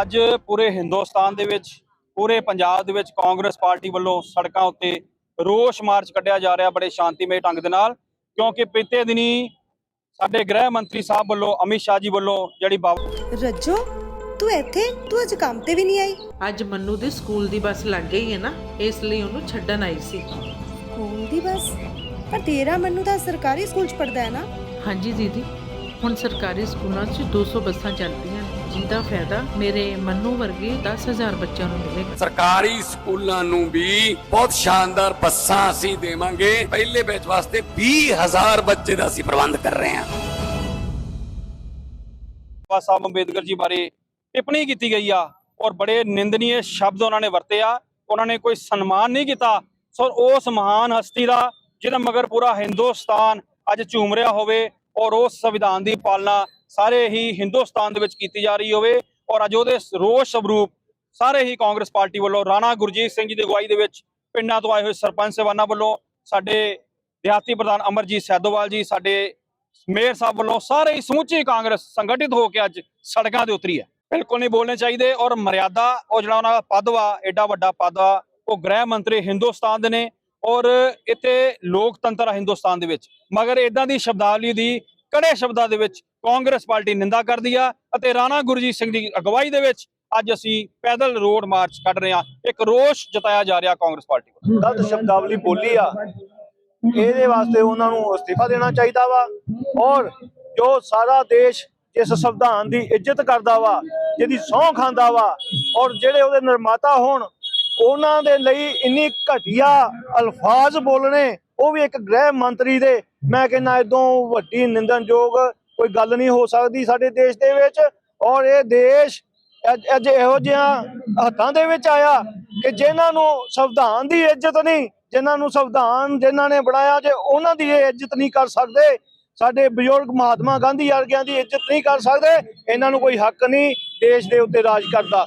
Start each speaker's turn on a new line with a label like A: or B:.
A: ਅੱਜ ਪੂਰੇ ਹਿੰਦੁਸਤਾਨ ਦੇ ਵਿੱਚ ਪੂਰੇ ਪੰਜਾਬ ਦੇ ਵਿੱਚ ਕਾਂਗਰਸ ਪਾਰਟੀ ਵੱਲੋਂ ਸੜਕਾਂ ਉੱਤੇ ਰੋਸ ਮਾਰਚ ਕੱਢਿਆ ਜਾ ਰਿਹਾ ਬੜੇ ਸ਼ਾਂਤੀਮਈ ਢੰਗ ਦੇ ਨਾਲ ਕਿਉਂਕਿ ਬੀਤੇ ਦਿਨੀ ਸਾਡੇ ਗ੍ਰਹਿ ਮੰਤਰੀ ਸਾਹਿਬ ਵੱਲੋਂ ਅਮਿਤ ਸ਼ਾਹ ਜੀ ਵੱਲੋਂ ਜਿਹੜੀ ਬਾਬ
B: ਰੱਜੋ ਤੂੰ ਇੱਥੇ ਤੂੰ ਅੱਜ ਕੰਮ ਤੇ ਵੀ ਨਹੀਂ ਆਈ।
C: ਅੱਜ ਮੰਨੂ ਦੇ ਸਕੂਲ ਦੀ ਬੱਸ ਲੱਗ ਗਈ ਹੈ ਨਾ ਇਸ ਲਈ ਉਹਨੂੰ ਛੱਡਣ ਆਈ ਸੀ।
B: ਸਕੂਲ ਦੀ ਬੱਸ? ਪਰ ਤੇਰਾ ਮੈਨੂੰ ਤਾਂ ਸਰਕਾਰੀ ਸਕੂਲ ਚ ਪੜਦਾ ਹੈ ਨਾ।
C: ਹਾਂਜੀ ਦੀਦੀ। ਹੁਣ ਸਰਕਾਰੀ ਸਕੂਲਾਂ 'ਚ 200 ਬੱਸਾਂ ਚੱਲਦੀਆਂ। ਜਿਹਦਾ ਫਾਇਦਾ ਮੇਰੇ ਮੰਨੂ ਵਰਗੇ 10000 ਬੱਚਿਆਂ ਨੂੰ ਮਿਲੇਗਾ।
D: ਸਰਕਾਰੀ ਸਕੂਲਾਂ ਨੂੰ ਵੀ ਬਹੁਤ ਸ਼ਾਨਦਾਰ ਬੱਸਾਂ ਅਸੀਂ ਦੇਵਾਂਗੇ। ਪਹਿਲੇ ਬੈਚ ਵਾਸਤੇ 20000 ਬੱਚੇ ਦਾ ਅਸੀਂ ਪ੍ਰਬੰਧ ਕਰ ਰਹੇ ਹਾਂ।
A: ਬਾਬਾ ਸਾਹਿਬ ਅੰਬੇਦਕਰ ਜੀ ਬਾਰੇ ਟਿੱਪਣੀ ਕੀਤੀ ਗਈ ਆ ਔਰ ਬੜੇ ਨਿੰਦਨੀय ਸ਼ਬਦ ਉਹਨਾਂ ਨੇ ਵਰਤੇ ਆ। ਉਹਨਾਂ ਨੇ ਕੋਈ ਸਨਮਾਨ ਨਹੀਂ ਕੀਤਾ। ਸੋ ਉਸ ਮਹਾਨ ਹਸਤੀ ਦਾ ਜਿਹਦਾ ਮਗਰ ਪੂਰਾ ਹਿੰਦੁਸਤਾਨ ਅੱਜ ਝੂਮ ਰਿਹਾ ਹੋਵੇ ਔਰ ਉਸ ਸੰਵਿਧਾਨ ਦੀ ਪਾਲਣਾ ਸਾਰੇ ਹੀ ਹਿੰਦੁਸਤਾਨ ਦੇ ਵਿੱਚ ਕੀਤੀ ਜਾ ਰਹੀ ਹੋਵੇ ਔਰ ਅੱਜ ਉਹਦੇ ਰੋਸ ਸਵਰੂਪ ਸਾਰੇ ਹੀ ਕਾਂਗਰਸ ਪਾਰਟੀ ਵੱਲੋਂ ਰਾਣਾ ਗੁਰਜੀਤ ਸਿੰਘ ਜੀ ਦੀ ਅਗਵਾਈ ਦੇ ਵਿੱਚ ਪਿੰਡਾਂ ਤੋਂ ਆਏ ਹੋਏ ਸਰਪੰਚ ਸੇਵਾਨਾ ਵੱਲੋਂ ਸਾਡੇ ਦਿਹਾਤੀ ਪ੍ਰਧਾਨ ਅਮਰਜੀਤ ਸੈਦੋਵਾਲ ਜੀ, ਸਾਡੇ ਮੇਅਰ ਸਾਹਿਬ ਵੱਲੋਂ ਸਾਰੇ ਹੀ ਸਮੁੱਚੀ ਕਾਂਗਰਸ ਸੰਗਠਿਤ ਹੋ ਕੇ ਅੱਜ ਸੜਕਾਂ ਤੇ ਉਤਰੀ ਹੈ। ਬਿਲਕੁਲ ਨਹੀਂ ਬੋਲਣੇ ਚਾਹੀਦੇ ਔਰ ਮਰਿਆਦਾ, ਉਹ ਜਿਹੜਾ ਉਹਨਾਂ ਦਾ ਪਦ ਵਾ ਐਡਾ ਵੱਡਾ ਪਦ ਆ ਉਹ ਗ੍ਰਹਿ ਮੰਤਰੀ ਹਿੰਦੁਸਤਾਨ ਦੇ ਨੇ ਔਰ ਇੱਥੇ ਲੋਕਤੰਤਰ ਆ ਹਿੰਦੁਸਤਾਨ ਦੇ ਵਿੱਚ। ਮਗਰ ਇਦਾਂ ਦੀ ਸ਼ਬਦਾਵਲੀ ਦੀ ਕੜੇ ਸ਼ਬਦਾਂ ਦੇ ਵਿੱਚ ਕਾਂਗਰਸ ਪਾਰਟੀ ਨਿੰਦਾ ਕਰਦੀ ਆ ਅਤੇ ਰਾਣਾ ਗੁਰਜੀਤ ਸਿੰਘ ਦੀ ਅਗਵਾਈ ਦੇ ਵਿੱਚ ਅੱਜ ਅਸੀਂ ਪੈਦਲ ਰੋਡ ਮਾਰਚ ਕੱਢ ਰਹੇ ਹਾਂ। ਇੱਕ ਰੋਸ਼ ਜਤਾਇਆ ਜਾ ਰਿਹਾ ਕਾਂਗਰਸ ਪਾਰਟੀ ਵੱਲੋਂ।
E: ਗਲਤ ਸ਼ਬਦਾਵਲੀ ਬੋਲੀ ਆ, ਇਹਦੇ ਵਾਸਤੇ ਉਹਨਾਂ ਨੂੰ ਅਸਤੀਫਾ ਦੇਣਾ ਚਾਹੀਦਾ ਵਾ। ਔਰ ਜੋ ਸਾਰਾ ਦੇਸ਼ ਇਸ ਸੰਵਿਧਾਨ ਦੀ ਇੱਜ਼ਤ ਕਰਦਾ ਵਾ, ਜਿਹਦੀ ਸਹੁੰ ਖਾਂਦਾ ਵਾ, ਔਰ ਜਿਹੜੇ ਉਹਦੇ ਨਿਰਮਾਤਾ ਹੋਣ ਉਹਨਾਂ ਦੇ ਲਈ ਇੰਨੀ ਘਟੀਆ ਅਲਫਾਜ਼ ਬੋਲਣੇ, ਉਹ ਵੀ ਇੱਕ ਗ੍ਰਹਿ ਮੰਤਰੀ ਦੇ। ਮੈਂ ਕਹਿੰਦਾ, ਇਦੋਂ ਵੱਡੀ ਨਿੰਦਨਯੋਗ ਕੋਈ ਗੱਲ ਨਹੀਂ ਹੋ ਸਕਦੀ ਸਾਡੇ ਦੇਸ਼ ਦੇ ਵਿੱਚ। ਔਰ ਇਹ ਦੇਸ਼ ਅੱਜ ਇਹੋ ਜਿਹਾ ਹੱਥਾਂ ਦੇ ਵਿੱਚ ਆਇਆ ਕਿ ਜਿਨ੍ਹਾਂ ਨੂੰ ਸੰਵਿਧਾਨ ਦੀ ਇੱਜ਼ਤ ਨਹੀਂ, ਜਿਨ੍ਹਾਂ ਨੂੰ ਸੰਵਿਧਾਨ ਜਿਨ੍ਹਾਂ ਨੇ ਬਣਾਇਆ ਜੇ ਉਹਨਾਂ ਦੀ ਇਹ ਇੱਜ਼ਤ ਨਹੀਂ ਕਰ ਸਕਦੇ। ਸਾਡੇ ਬਜ਼ੁਰਗ ਮਹਾਤਮਾ ਗਾਂਧੀ ਵਰਗਿਆਂ ਦੀ ਇੱਜ਼ਤ ਨਹੀਂ ਕਰ ਸਕਦੇ। ਇਹਨਾਂ ਨੂੰ ਕੋਈ ਹੱਕ ਨਹੀਂ ਦੇਸ਼ ਦੇ ਉੱਤੇ ਰਾਜ ਕਰਦਾ।